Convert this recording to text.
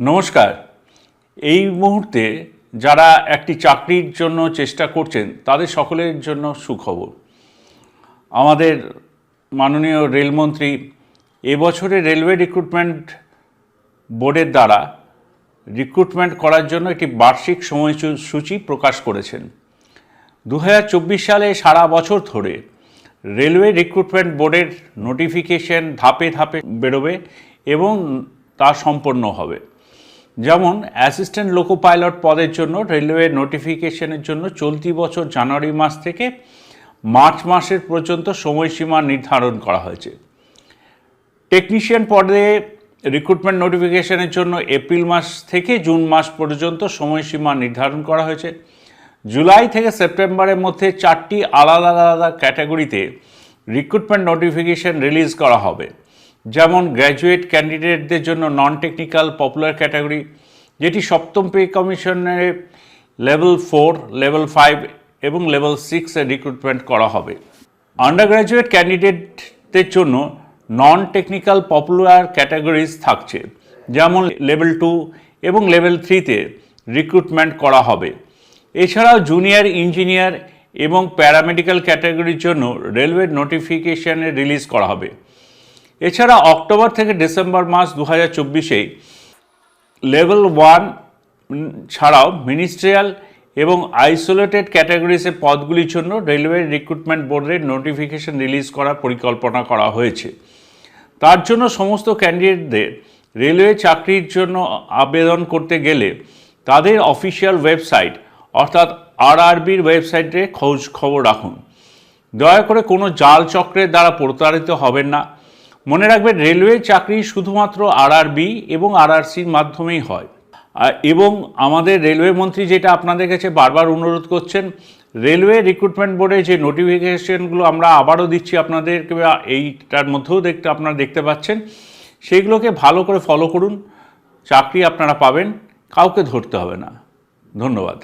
নমস্কার। এই মুহূর্তে যারা একটি চাকরির জন্য চেষ্টা করছেন, তাদের সকলের জন্য সুখবর। আমাদের মাননীয় রেলমন্ত্রী এবছরে রেলওয়ে রিক্রুটমেন্ট বোর্ডের দ্বারা রিক্রুটমেন্ট করার জন্য একটি বার্ষিক সময়সূচি প্রকাশ করেছেন। দু হাজার চব্বিশ সালে সারা বছর ধরে রেলওয়ে রিক্রুটমেন্ট বোর্ডের নোটিফিকেশন ধাপে ধাপে বেরোবে এবং তা সম্পন্ন হবে। যেমন অ্যাসিস্ট্যান্ট লোকো পাইলট পদের জন্য রেলওয়ে নোটিফিকেশনের জন্য চলতি বছর জানুয়ারি মাস থেকে মার্চ মাসের পর্যন্ত সময়সীমা নির্ধারণ করা হয়েছে। টেকনিশিয়ান পদে রিক্রুটমেন্ট নোটিফিকেশনের জন্য এপ্রিল মাস থেকে জুন মাস পর্যন্ত সময়সীমা নির্ধারণ করা হয়েছে। জুলাই থেকে সেপ্টেম্বরের মধ্যে চারটি আলাদা আলাদা ক্যাটাগরিতে রিক্রুটমেন্ট নোটিফিকেশন রিলিজ করা হবে। গ্র্যাজুয়েট ক্যান্ডিডেটদের জন্য নন টেকনিক্যাল পপুলার ক্যাটাগরি যেটি সপ্তম পে কমিশনের লেভেল ফোর লেভেল ফাইভ এবং লেভেল সিক্সে রিক্রুটমেন্ট করা হবে। আন্ডার গ্র্যাজুয়েট ক্যান্ডিডেটদের জন্য নন টেকনিক্যাল পপুলার ক্যাটাগরিজ থাকছে, যেমন লেভেল টু এবং লেভেল থ্রিতে রিক্রুটমেন্ট করা হবে। এছাড়াও জুনিয়র ইঞ্জিনিয়ার এবং প্যারামেডিক্যাল ক্যাটাগরির জন্য রেলওয়ে নোটিফিকেশানে রিলিজ করা হবে। এছাড়া অক্টোবর থেকে ডিসেম্বর মাস দু হাজার চব্বিশে লেভেল ওয়ান ছাড়াও মিনিস্ট্রিয়াল এবং আইসোলেটেড ক্যাটাগরিজের পদগুলির জন্য রেলওয়ে রিক্রুটমেন্ট বোর্ডের নোটিফিকেশন রিলিজ করার পরিকল্পনা করা হয়েছে। তার জন্য সমস্ত ক্যান্ডিডেটদের রেলওয়ে চাকরির জন্য আবেদন করতে গেলে তাদের অফিসিয়াল ওয়েবসাইট অর্থাৎ আরআরবির ওয়েবসাইটে খোঁজ খবর রাখুন। দয়া করে কোনো জাল চক্রের দ্বারা প্রতারিত হবেন না। মনে রাখবেন, রেলওয়ে চাকরি শুধুমাত্র আরআরবি এবং আরআরসির মাধ্যমেই হয়। এবং আমাদের রেলওয়ে মন্ত্রী যেটা আপনাদের কাছে বারবার অনুরোধ করছেন, রেলওয়ে রিক্রুটমেন্ট বোর্ডে যে নোটিফিকেশনগুলো আমরা আবারও দিচ্ছি আপনাদেরকে এইটার মধ্যেও দেখতে, আপনারা দেখতে পাচ্ছেন, সেইগুলোকে ভালো করে ফলো করুন। চাকরি আপনারা পাবেন, কাউকে ধরতে হবে না। ধন্যবাদ।